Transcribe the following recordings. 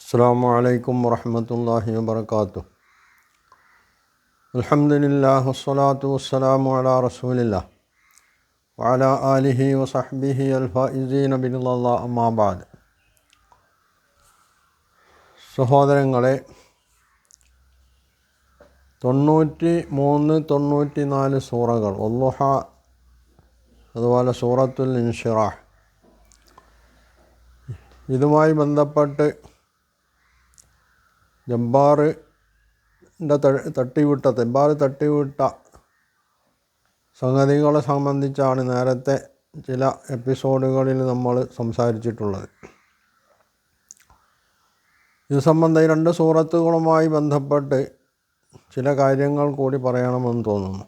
السلام عليكم ورحمة الله وبركاته الحمد لله والصلاة والسلام على رسول الله وعلى آله وصحبه الفائزين برضا الله أما بعد സഹോദരങ്ങളെ തൊണ്ണൂറ്റി മൂന്ന് തൊണ്ണൂറ്റി നാല് സൂറകൾ ഒല്ലുഹ അതുപോലെ സൂറത്തുൽ ഇൻഷിറാഹ് ഇതുമായി ബന്ധപ്പെട്ട് ജബ്ബാറിന്റെ തട്ടിവിട്ട ജബ്ബാർ തട്ടിവിട്ട സംഗതികളെ സംബന്ധിച്ചാണ് നേരത്തെ ചില എപ്പിസോഡുകളിൽ നമ്മൾ സംസാരിച്ചിട്ടുള്ളത്. ഇത് സംബന്ധം രണ്ട് സൂറത്തുകളുമായി ബന്ധപ്പെട്ട് ചില കാര്യങ്ങൾ കൂടി പറയണമെന്ന് തോന്നുന്നു.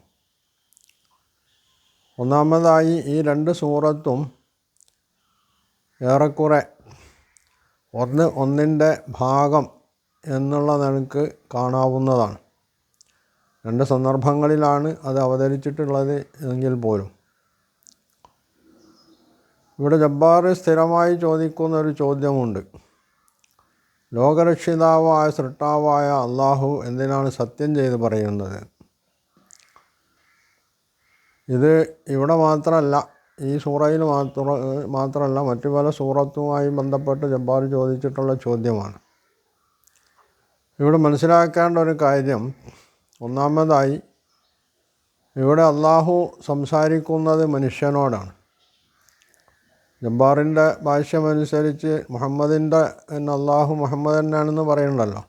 ഒന്നാമതായി ഈ രണ്ട് സൂറത്തും ഏറെക്കുറെ ഒന്ന് ഒന്നിന്റെ ഭാഗം എന്നുള്ള നിലയ്ക്ക് കാണാവുന്നതാണ്. രണ്ട് സന്ദർഭങ്ങളിലാണ് അത് അവതരിച്ചിട്ടുള്ളത് എങ്കിൽ പോലും. ഇവിടെ ജബ്ബാർ സ്ഥിരമായി ചോദിക്കുന്ന ഒരു ചോദ്യമുണ്ട്. ലോകരക്ഷിതാവായ സൃഷ്ടാവായ അള്ളാഹു എന്തിനാണ് സത്യം ചെയ്ത് പറയുന്നത്? ഇത് ഇവിടെ മാത്രമല്ല ഈ സൂറയിൽ മാത്ര മാത്രമല്ല മറ്റു പല സൂറത്തുമായി ബന്ധപ്പെട്ട് ജബ്ബാർ ചോദിച്ചിട്ടുള്ള ചോദ്യമാണ്. ഇവിടെ മനസ്സിലാക്കേണ്ട ഒരു കാര്യം ഒന്നാമതായി ഇവിടെ അള്ളാഹു സംസാരിക്കുന്നത് മനുഷ്യനോടാണ്. ജബ്ബാറിന്റെ ഭാഷ്യമനുസരിച്ച് മുഹമ്മദിന്റെ അള്ളാഹു മുഹമ്മദ് തന്നെയാണെന്ന് പറയുന്നുണ്ടല്ലോ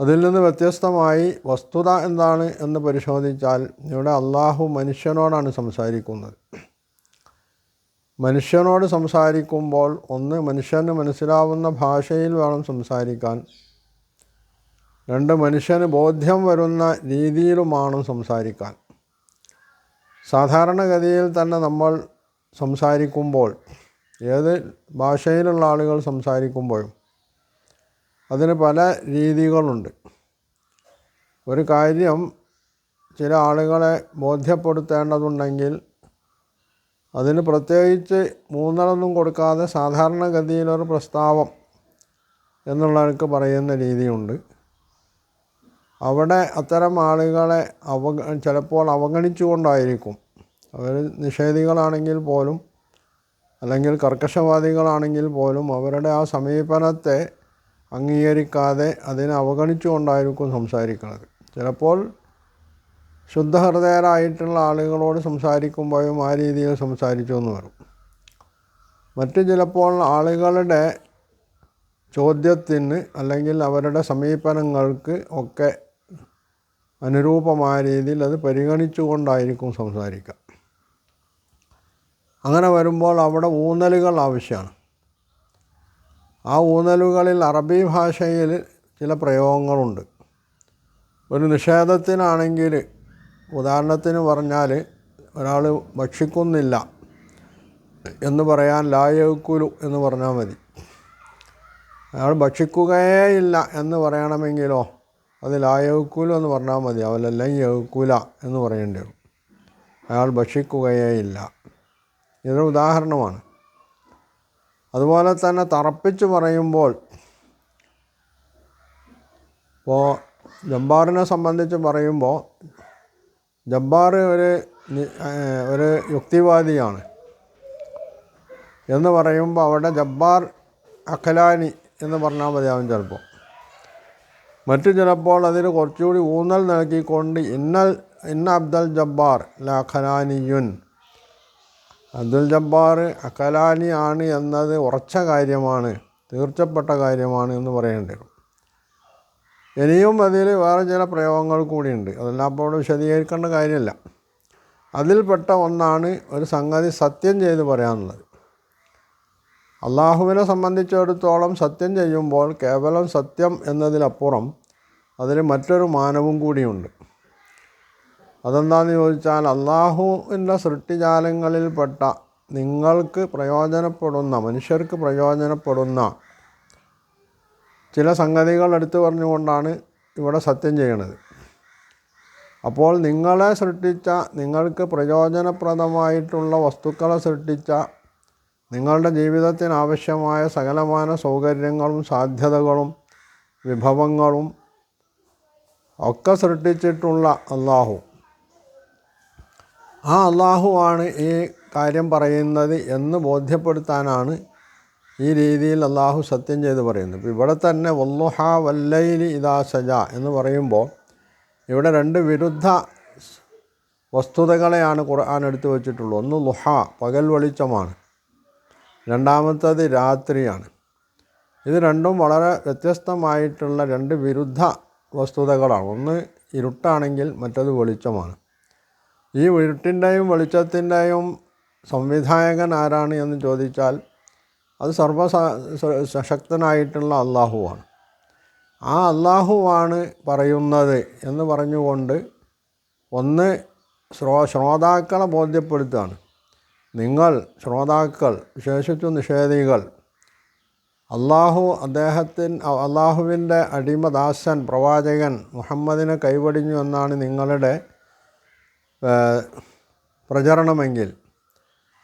അതിൽ നിന്ന് വ്യത്യസ്തമായി വസ്തുത എന്താണ് എന്ന് പരിശോധിച്ചാൽ ഇവിടെ അള്ളാഹു മനുഷ്യനോടാണ് സംസാരിക്കുന്നത്. മനുഷ്യനോട് സംസാരിക്കുമ്പോൾ ഒന്ന് മനുഷ്യന് മനസ്സിലാവുന്ന ഭാഷയിൽ വേണം സംസാരിക്കാൻ. രണ്ട് മനുഷ്യന് ബോധ്യം വരുന്ന രീതിയിലുമാണ് സംസാരിക്കാൻ. സാധാരണഗതിയിൽ തന്നെ നമ്മൾ സംസാരിക്കുമ്പോൾ ഏത് ഭാഷയിലുള്ള ആളുകൾ സംസാരിക്കുമ്പോഴും അതിന് പല രീതികളുണ്ട്. ഒരു കാര്യം ചില ആളുകളെ ബോധ്യപ്പെടുത്തേണ്ടതുണ്ടെങ്കിൽ അതിന് പ്രത്യേകിച്ച് മൂന്നളൊന്നും കൊടുക്കാതെ സാധാരണഗതിയിലൊരു പ്രസ്താവം എന്നുള്ളവർക്ക് പറയുന്ന രീതിയുണ്ട്. അവിടെ അത്തരം ആളുകളെ അവഗ ചിലപ്പോൾ അവഗണിച്ചുകൊണ്ടായിരിക്കും. അവർ നിഷേധികളാണെങ്കിൽ പോലും അല്ലെങ്കിൽ കർക്കശവാദികളാണെങ്കിൽ പോലും അവരുടെ ആ സമീപനത്തെ അംഗീകരിക്കാതെ അതിനെ അവഗണിച്ചുകൊണ്ടായിരിക്കും സംസാരിക്കുന്നത്. ചിലപ്പോൾ ശുദ്ധഹൃദയരായിട്ടുള്ള ആളുകളോട് സംസാരിക്കുമ്പോഴും ആ രീതിയിൽ സംസാരിച്ചു എന്ന് വരും. മറ്റു ചിലപ്പോൾ ആളുകളുടെ ചോദ്യത്തിന് അല്ലെങ്കിൽ അവരുടെ സമീപനങ്ങൾക്ക് ഒക്കെ അനുരൂപമായ രീതിയിൽ അത് പരിഗണിച്ചുകൊണ്ടായിരിക്കും സംസാരിക്കുക. അങ്ങനെ വരുമ്പോൾ അവിടെ ഊന്നലുകൾ ആവശ്യമാണ്. ആ ഊന്നലുകളിൽ അറബി ഭാഷയിൽ ചില പ്രയോഗങ്ങളുണ്ട്. ഒരു നിഷേധത്തിനാണെങ്കിൽ ഉദാഹരണത്തിന് പറഞ്ഞാൽ ഒരാൾ ഭക്ഷിക്കുന്നില്ല എന്ന് പറയാൻ ലായക്കുലു എന്ന് പറഞ്ഞാൽ മതി. അയാൾ ഭക്ഷിക്കുകയേ ഇല്ല എന്ന് പറയണമെങ്കിലോ അത് ലായക്കുലു എന്ന് പറഞ്ഞാൽ മതി. അവലെല്ലാം യൗക്കുല എന്ന് പറയേണ്ടി വരും. അയാൾ ഭക്ഷിക്കുകയേ ഇല്ല. ഇതൊരു ഉദാഹരണമാണ്. അതുപോലെ തന്നെ തറപ്പിച്ച് പറയുമ്പോൾ ഇപ്പോൾ ജബ്ബാറിനെ സംബന്ധിച്ച് പറയുമ്പോൾ ജബ്ബാർ ഒരു ഒരു യുക്തിവാദിയാണ്. എന്ന് പറയുമ്പോൾ അവിടെ ജബ്ബാർ അഖലാനി എന്ന് പറഞ്ഞാൽ മതിയാവും ചിലപ്പോൾ മറ്റു ചിലപ്പോൾ അതിന് കുറച്ചുകൂടി ഊന്നൽ നൽകിക്കൊണ്ട് ഇന്നൽ ഇന്ന അബ്ദൽ ജബ്ബാർ ലഖലാനിയുൻ അബ്ദുൽ ജബ്ബാർ അഖലാനി ആണ് എന്നത് ഉറച്ച കാര്യമാണ് തീർച്ചപ്പെട്ട കാര്യമാണ് എന്ന് പറയേണ്ടി വരും. ഇനിയും അതിൽ വേറെ ചില പ്രയോഗങ്ങൾ കൂടിയുണ്ട്. അതെല്ലാം അപ്പോൾ വിശദീകരിക്കേണ്ട കാര്യമല്ല. അതിൽപ്പെട്ട ഒന്നാണ് ഒരു സംഗതി സത്യം ചെയ്ത് പറയാനുള്ളത്. അള്ളാഹുവിനെ സംബന്ധിച്ചിടത്തോളം സത്യം ചെയ്യുമ്പോൾ കേവലം സത്യം എന്നതിലപ്പുറം അതിന് മറ്റൊരു മാനവും കൂടിയുണ്ട്. അതെന്താണെന്ന് ചോദിച്ചാൽ അള്ളാഹുവിന്റെ സൃഷ്ടിജാലങ്ങളിൽപ്പെട്ട നിങ്ങൾക്ക് പ്രയോജനപ്പെടുന്ന മനുഷ്യർക്ക് പ്രയോജനപ്പെടുന്ന ചില സംഗതികൾ എടുത്തു പറഞ്ഞുകൊണ്ടാണ് ഇവിടെ സത്യം ചെയ്യണത്. അപ്പോൾ നിങ്ങളെ സൃഷ്ടിച്ച നിങ്ങൾക്ക് പ്രയോജനപ്രദമായിട്ടുള്ള വസ്തുക്കളെ സൃഷ്ടിച്ച നിങ്ങളുടെ ജീവിതത്തിന് ആവശ്യമായ സകലമാന സൗകര്യങ്ങളും സാധ്യതകളും വിഭവങ്ങളും ഒക്കെ സൃഷ്ടിച്ചിട്ടുള്ള അള്ളാഹു ആ അള്ളാഹുവാണ് ഈ കാര്യം പറയുന്നത് എന്ന് ബോധ്യപ്പെടുത്താനാണ് ഈ രീതിയിൽ അള്ളാഹു സത്യം ചെയ്ത് പറയുന്നത്. ഇപ്പോൾ ഇവിടെ തന്നെ വല്ലുഹ വല്ലൈലി ഇതാ സജ എന്ന് പറയുമ്പോൾ ഇവിടെ രണ്ട് വിരുദ്ധ വസ്തുതകളെയാണ് ഖുർആൻ എടുത്തു വച്ചിട്ടുള്ളത്. ഒന്ന് ലുഹ പകൽ വെളിച്ചമാണ്. രണ്ടാമത്തത് രാത്രിയാണ്. ഇത് രണ്ടും വളരെ വ്യത്യസ്തമായിട്ടുള്ള രണ്ട് വിരുദ്ധ വസ്തുതകളാണ്. ഒന്ന് ഇരുട്ടാണെങ്കിൽ മറ്റത് വെളിച്ചമാണ്. ഈ ഇരുട്ടിന്റെയും വെളിച്ചത്തിന്റെയും സംവിധായകൻ ആരാണ് എന്ന് ചോദിച്ചാൽ അത് സർവശക്തനായിട്ടുള്ള അള്ളാഹുവാണ് ആ അള്ളാഹുവാണ് പറയുന്നത് എന്ന് പറഞ്ഞുകൊണ്ട് ഒന്ന് ശ്രോ ശ്രോതാക്കളെ ബോധ്യപ്പെടുത്തുകയാണ്. നിങ്ങൾ ശ്രോതാക്കൾ വിശേഷിച്ചു നിഷേധികൾ അള്ളാഹു അദ്ദേഹത്തിന് അള്ളാഹുവിന്റെ അടിമദാസൻ പ്രവാചകൻ മുഹമ്മദിനെ കൈവടിഞ്ഞു എന്നാണ് നിങ്ങളുടെ പ്രചരണമെങ്കിൽ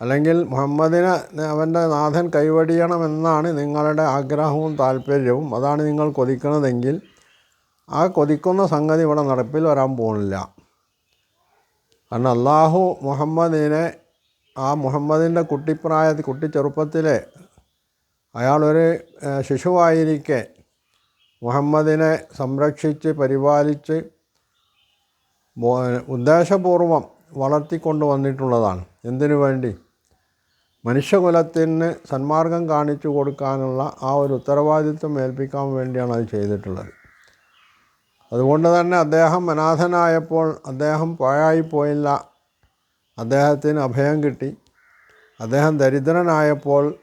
അല്ലെങ്കിൽ മുഹമ്മദിനെ അവന്റെ നാഥൻ കൈവടിയണമെന്നാണ് നിങ്ങളുടെ ആഗ്രഹവും താല്പര്യവും. അതാണ് നിങ്ങൾ കൊതിക്കുന്നതെങ്കിൽ ആ കൊതിക്കുന്ന സംഗതി ഇവിടെ നടപ്പിൽ വരാൻ പോകുന്നില്ല കാരണം അള്ളാഹു മുഹമ്മദിനെ ആ മുഹമ്മദിന്റെ കുട്ടിപ്രായ കുട്ടി ചെറുപ്പത്തിലെ അയാളൊരു ശിശുവായിരിക്കെ മുഹമ്മദിനെ സംരക്ഷിച്ച് പരിപാലിച്ച് ഉദ്ദേശപൂർവം വളർത്തിക്കൊണ്ട് വന്നിട്ടുള്ളതാണ്. എന്തിനു വേണ്ടി? മനുഷ്യകുലത്തിന് സന്മാർഗം കാണിച്ചു കൊടുക്കാനുള്ള ആ ഒരു ഉത്തരവാദിത്വം ഏൽപ്പിക്കാൻ വേണ്ടിയാണ് അത് ചെയ്തിട്ടുള്ളത്. അതുകൊണ്ട് തന്നെ അദ്ദേഹം അനാഥനായപ്പോൾ അദ്ദേഹം പാഴായി പോയില്ല അദ്ദേഹത്തിന് അഭയം കിട്ടി. അദ്ദേഹം ദരിദ്രനായപ്പോൾ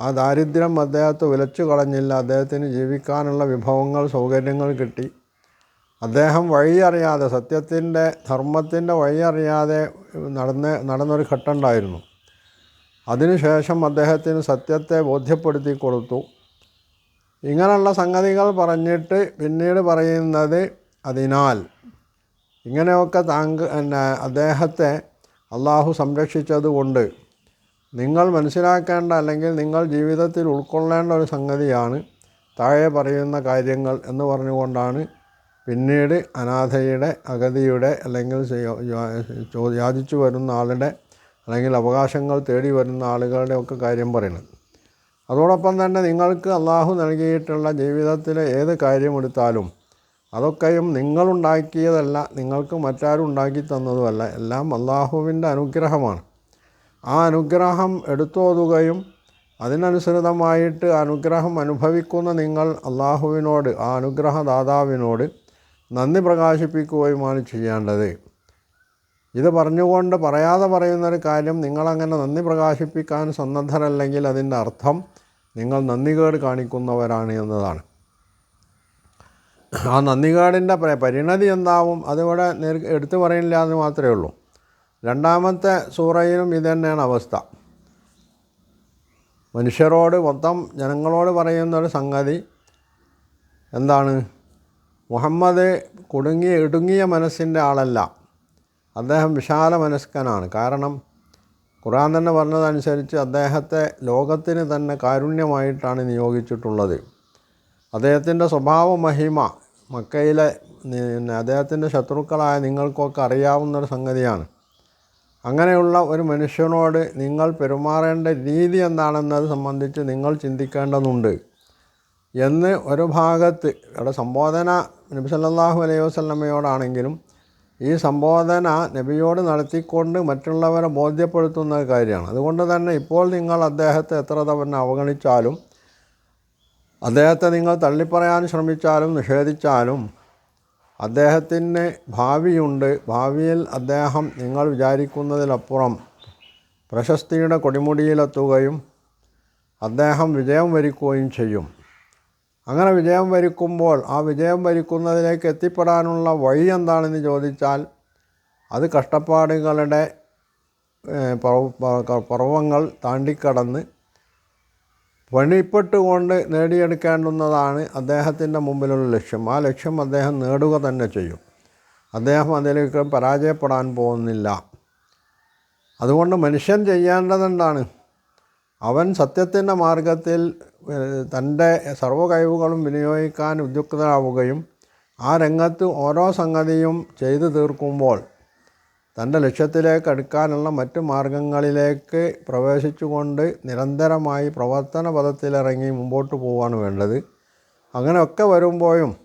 ആ ദാരിദ്ര്യം അദ്ദേഹത്തെ വിലച്ചു കളഞ്ഞില്ല അദ്ദേഹത്തിന് ജീവിക്കാനുള്ള വിഭവങ്ങൾ സൗകര്യങ്ങൾ കിട്ടി. അദ്ദേഹം വഴിയറിയാതെ സത്യത്തിന്റെ ധർമ്മത്തിന്റെ വഴിയറിയാതെ നടന്ന് നടന്നൊരു ഘട്ടമുണ്ടായിരുന്നു. അതിനുശേഷം അദ്ദേഹത്തിന് സത്യത്തെ ബോധ്യപ്പെടുത്തി കൊടുത്തു. ഇങ്ങനെയുള്ള സംഗതികൾ പറഞ്ഞിട്ട് പിന്നീട് പറയുന്നത് അതിനാൽ. ഇങ്ങനെയൊക്കെ താങ്ക അദ്ദേഹത്തെ അള്ളാഹു സംരക്ഷിച്ചതുകൊണ്ട് നിങ്ങൾ മനസ്സിലാക്കേണ്ട അല്ലെങ്കിൽ നിങ്ങൾ ജീവിതത്തിൽ ഉൾക്കൊള്ളേണ്ട ഒരു സംഗതിയാണ് താഴെ പറയുന്ന കാര്യങ്ങൾ എന്ന് പറഞ്ഞുകൊണ്ടാണ് പിന്നീട് അനാഥയുടെ അഗതിയുടെ അല്ലെങ്കിൽ യാചിച്ചു വരുന്ന ആളുടെ അല്ലെങ്കിൽ അവകാശങ്ങൾ തേടി വരുന്ന ആളുകളുടെ ഒക്കെ കാര്യം പറയുന്നത്. അതോടൊപ്പം തന്നെ നിങ്ങൾക്ക് അള്ളാഹു നൽകിയിട്ടുള്ള ജീവിതത്തിലെ ഏത് കാര്യമെടുത്താലും അതൊക്കെയും നിങ്ങളുണ്ടാക്കിയതല്ല നിങ്ങൾക്ക് മറ്റാരും ഉണ്ടാക്കി തന്നതുമല്ല. എല്ലാം അള്ളാഹുവിന്റെ അനുഗ്രഹമാണ്. ആ അനുഗ്രഹം എടുത്തോതുകയും അതിനനുസൃതമായിട്ട് അനുഗ്രഹം അനുഭവിക്കുന്ന നിങ്ങൾ അള്ളാഹുവിനോട് ആ അനുഗ്രഹദാതാവിനോട് നന്ദി പ്രകാശിപ്പിക്കുകയുമാണ് ചെയ്യേണ്ടത്. ഇത് പറഞ്ഞുകൊണ്ട് പറയാതെ പറയുന്നൊരു കാര്യം നിങ്ങളങ്ങനെ നന്ദി പ്രകാശിപ്പിക്കാൻ സന്നദ്ധരല്ലെങ്കിൽ അതിന്റെ അർത്ഥം നിങ്ങൾ നന്ദികേട് കാണിക്കുന്നവരാണ് എന്നതാണ്. ആ നന്ദികേടിന്റെ പരിണതി എന്താവും അതിവിടെ എടുത്തു പറയില്ല എന്ന് മാത്രമേ ഉള്ളൂ. രണ്ടാമത്തെ സൂറയിലും ഇത് തന്നെയാണ് അവസ്ഥ. മനുഷ്യരോട് മൊത്തം ജനങ്ങളോട് പറയുന്നൊരു സംഗതി എന്താണ്? മുഹമ്മദ് കുടുങ്ങിയ ഇടുങ്ങിയ മനസ്സിന്റെ ആളല്ല. അദ്ദേഹം വിശാല മനസ്കനാണ്. കാരണം ഖുറാൻ തന്നെ പറഞ്ഞതനുസരിച്ച് അദ്ദേഹത്തെ ലോകത്തിന് തന്നെ കാരുണ്യമായിട്ടാണ് നിയോഗിച്ചിട്ടുള്ളത്. അദ്ദേഹത്തിന്റെ സ്വഭാവ മഹിമ മക്കയിലെ അദ്ദേഹത്തിന്റെ ശത്രുക്കളായ നിങ്ങൾക്കൊക്കെ അറിയാവുന്ന ഒരു സംഗതിയാണ്. അങ്ങനെയുള്ള ഒരു മനുഷ്യനോട് നിങ്ങൾ പെരുമാറേണ്ട രീതി എന്താണെന്നത് സംബന്ധിച്ച് നിങ്ങൾ ചിന്തിക്കേണ്ടതുണ്ട്. എന്ന് ഒരു ഭാഗത്ത് ഇവിടെ സംബോധന നബി സല്ലാഹു അലൈഹി വസല്ലമയോടാണെങ്കിലും ഈ സംബോധന നബിയോട് നടത്തിക്കൊണ്ട് മറ്റുള്ളവരെ ബോധ്യപ്പെടുത്തുന്ന കാര്യമാണ്. അതുകൊണ്ട് തന്നെ ഇപ്പോൾ നിങ്ങൾ അദ്ദേഹത്തെ എത്ര തവണ അവഗണിച്ചാലും അദ്ദേഹത്തെ നിങ്ങൾ തള്ളിപ്പറയാൻ ശ്രമിച്ചാലും നിഷേധിച്ചാലും അദ്ദേഹത്തിന് ഭാവിയുണ്ട്. ഭാവിയിൽ അദ്ദേഹം നിങ്ങൾ വിചാരിക്കുന്നതിലപ്പുറം പ്രശസ്തിയുടെ കൊടിമുടിയിലെത്തുകയും അദ്ദേഹം വിജയം വരിക്കുകയും ചെയ്യും. അങ്ങനെ വിജയം വരിക്കുമ്പോൾ ആ വിജയം വരിക്കുന്നതിലേക്ക് എത്തിപ്പെടാനുള്ള വഴി എന്താണെന്ന് ചോദിച്ചാൽ അത് കഷ്ടപ്പാടുകളുടെ പർവങ്ങൾ താണ്ടിക്കടന്ന് പണിപ്പെട്ടുകൊണ്ട് നേടിയെടുക്കേണ്ടുന്നതാണ് അദ്ദേഹത്തിന്റെ മുമ്പിലുള്ള ലക്ഷ്യം. ആ ലക്ഷ്യം അദ്ദേഹം നേടുക തന്നെ ചെയ്യും. അദ്ദേഹം അതിലേക്ക് പരാജയപ്പെടാൻ പോകുന്നില്ല. അതുകൊണ്ട് മനുഷ്യൻ ചെയ്യേണ്ടതെന്താണ്? അവൻ സത്യത്തിന്റെ മാർഗത്തിൽ തന്റെ സർവ കഴിവുകളും വിനിയോഗിക്കാൻ ഉദ്യുക്തരാവുകയും ആ രംഗത്ത് ഓരോ സംഗതിയും ചെയ്തു തീർക്കുമ്പോൾ തന്റെ ലക്ഷ്യത്തിലേക്ക് അടുക്കാനുള്ള മറ്റ് മാർഗങ്ങളിലേക്ക് പ്രവേശിച്ചുകൊണ്ട് നിരന്തരമായി പ്രവർത്തന പദത്തിലിറങ്ങി മുമ്പോട്ട് പോവാണ് വേണ്ടത്. അങ്ങനെയൊക്കെ വരുമ്പോഴും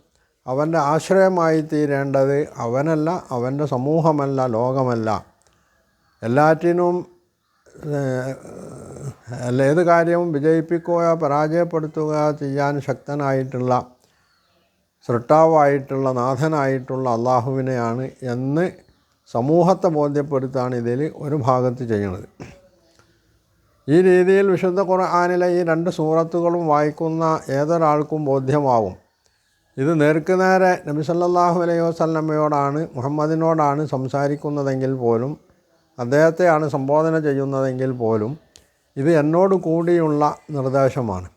അവന്റെ ആശ്രയമായി തീരേണ്ടത് അവനല്ല അവന്റെ സമൂഹമല്ല ലോകമല്ല. എല്ലാറ്റിനും അല്ല ഏത് കാര്യവും വിജയിപ്പിക്കുക പരാജയപ്പെടുത്തുക ചെയ്യാൻ ശക്തനായിട്ടുള്ള സൃഷ്ടാവായിട്ടുള്ള നാഥനായിട്ടുള്ള അള്ളാഹുവിനെയാണ് എന്ന് സമൂഹത്തെ ബോധ്യപ്പെടുത്താണ് ഇതിൽ ഒരു ഭാഗത്ത് ചെയ്യുന്നത്. ഈ രീതിയിൽ വിശുദ്ധ ഖുർആാനിലെ ഈ രണ്ട് സൂറത്തുകളും വായിക്കുന്ന ഏതൊരാൾക്കും ബോധ്യമാവും. ഇത് നേർക്കുനേരെ നബി സല്ലല്ലാഹു അലൈഹി വസല്ലമയോടാണ് മുഹമ്മദിനോടാണ് സംസാരിക്കുന്നതെങ്കിൽ പോലും അദ്ദേഹത്തെയാണ് സംബോധന ചെയ്യുന്നതെങ്കിൽ പോലും ഇത് എന്നോട് കൂടിയുള്ള നിർദ്ദേശമാണ്.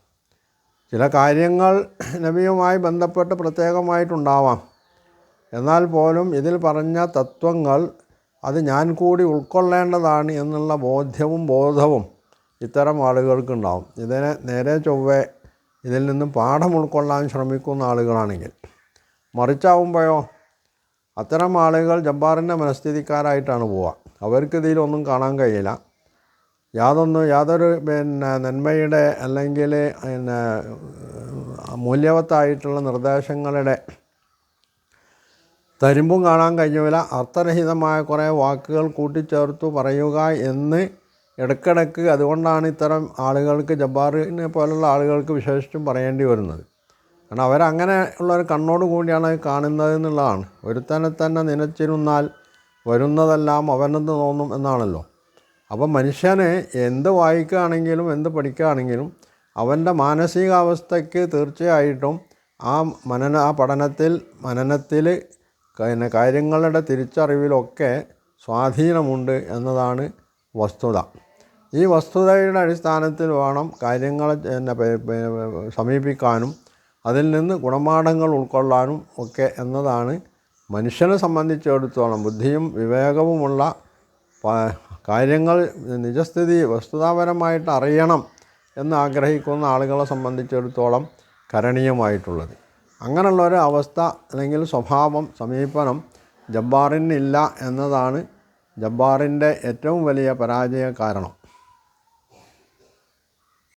ചില കാര്യങ്ങൾ നബിയുമായി ബന്ധപ്പെട്ട് പ്രത്യേകമായിട്ടുണ്ടാവാം. എന്നാൽ പോലും ഇതിൽ പറഞ്ഞ തത്വങ്ങൾ അത് ഞാൻ കൂടി ഉൾക്കൊള്ളേണ്ടതാണ് എന്നുള്ള ബോധ്യവും ബോധവും ഇത്തരം ആളുകൾക്കുണ്ടാവും. ഇതിനെ നേരെ ചൊവ്വേ ഇതിൽ നിന്നും പാഠം ഉൾക്കൊള്ളാൻ ശ്രമിക്കുന്ന ആളുകളാണെങ്കിൽ മറിച്ചാവുമ്പോഴോ? അത്തരം ആളുകൾ ജബ്ബാറിന്റെ മനസ്ഥിതിക്കാരായിട്ടാണ് പോവുക. അവർക്ക് ഇതിലൊന്നും കാണാൻ കഴിയില്ല. യാതൊന്നും യാതൊരു പിന്നെ നന്മയുടെ അല്ലെങ്കിൽ പിന്നെ മൂല്യവത്തായിട്ടുള്ള നിർദ്ദേശങ്ങളുടെ തരുമ്പും കാണാൻ കഴിഞ്ഞില്ല അർത്ഥരഹിതമായ കുറേ വാക്കുകൾ കൂട്ടിച്ചേർത്തു പറയുക എന്ന് ഇടയ്ക്കിടയ്ക്ക് അതുകൊണ്ടാണ് ഇത്തരം ആളുകൾക്ക് ജബ്ബാറിനെ പോലുള്ള ആളുകൾക്ക് വിശേഷിച്ചും പറയേണ്ടി വരുന്നത്. കാരണം അവരങ്ങനെ ഉള്ളൊരു കണ്ണോട് കൂടിയാണ് കാണുന്നത് എന്നുള്ളതാണ്. ഒരുത്തനെ തന്നെ നനച്ചിരുന്നാൽ വരുന്നതെല്ലാം അവനെന്ന് തോന്നും എന്നാണല്ലോ. അപ്പം മനുഷ്യനെ എന്ത് വായിക്കുകയാണെങ്കിലും എന്ത് പഠിക്കുകയാണെങ്കിലും അവന്റെ മാനസികാവസ്ഥയ്ക്ക് തീർച്ചയായിട്ടും ആ മനന ആ പഠനത്തിൽ മനനത്തിൽ പിന്നെ കാര്യങ്ങളുടെ തിരിച്ചറിവിലൊക്കെ സ്വാധീനമുണ്ട് എന്നതാണ് വസ്തുത. ഈ വസ്തുതയുടെ അടിസ്ഥാനത്തിൽ വേണം കാര്യങ്ങളെ സമീപിക്കാനും അതിൽ നിന്ന് ഗുണപാഠങ്ങൾ ഉൾക്കൊള്ളാനും ഒക്കെ എന്നതാണ് മനുഷ്യനെ സംബന്ധിച്ചിടത്തോളം ബുദ്ധിയും വിവേകവുമുള്ള കാര്യങ്ങൾ നിജസ്ഥിതി വസ്തുതാപരമായിട്ട് അറിയണം എന്ന് ആഗ്രഹിക്കുന്ന ആളുകളെ സംബന്ധിച്ചിടത്തോളം കരണീയമായിട്ടുള്ളത്. അങ്ങനെയുള്ള ഒരു അവസ്ഥ അല്ലെങ്കിൽ സ്വഭാവം സമീപനം ജബ്ബാറിനില്ല എന്നതാണ് ജബ്ബാറിന്റെ ഏറ്റവും വലിയ പരാജയ കാരണം